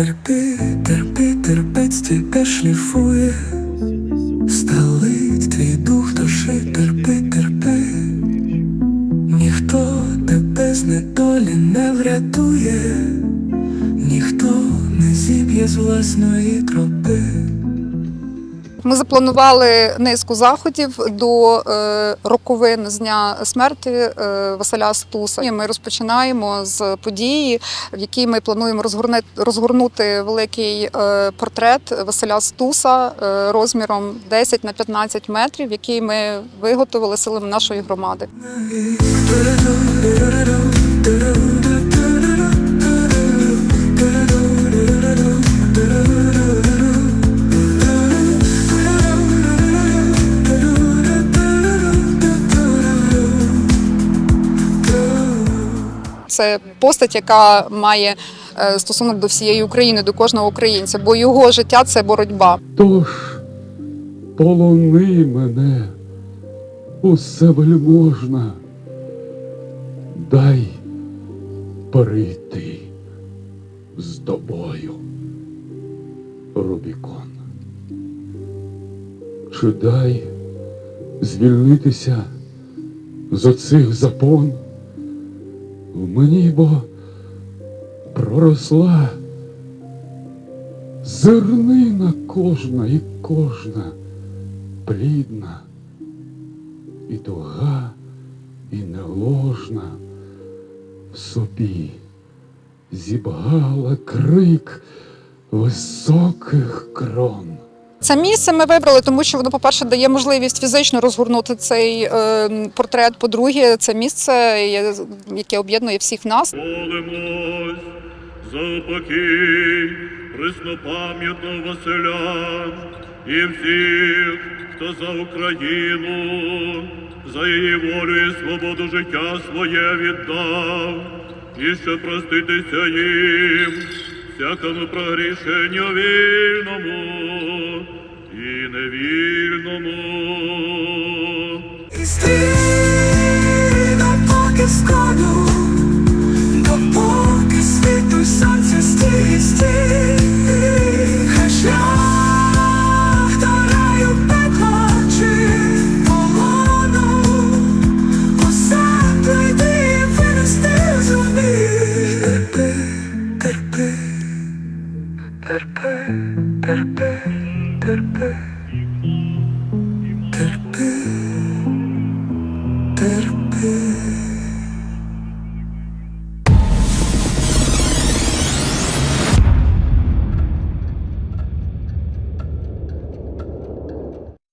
Терпи, терпи, терпець тебе шліфує, сталить твій дух душі, терпи, терпи, ніхто тебе з недолі не врятує, ніхто не зіб'є з власної тропи. Ми запланували низку заходів до е, роковин з дня смерті е, Василя Стуса. Ми розпочинаємо з події, в якій ми плануємо розгорнути великий е, портрет Василя Стуса розміром 10 на 15 метрів, який ми виготовили силами нашої громади. Це постать, яка має е, стосунок до всієї України, до кожного українця, бо його життя це боротьба. Тож полони мене, усе вельможна, дай перейти з тобою, Рубікон. Чи дай звільнитися з оцих запон? В мені бо проросла Зернина кожна і кожна плідна, і туга, і неложна в собі зібгала крик високих крон. Це місце ми вибрали, тому що воно, по-перше, дає можливість фізично розгорнути цей е, портрет. По-друге, це місце, яке об'єднує всіх нас. Молимось за упокій преснопам'ятного Василя і всіх, хто за Україну, за її волю і свободу життя своє віддав, і щоб проститися їм, всякому прогрішенню вільному Terpe. Terpe. Terpe.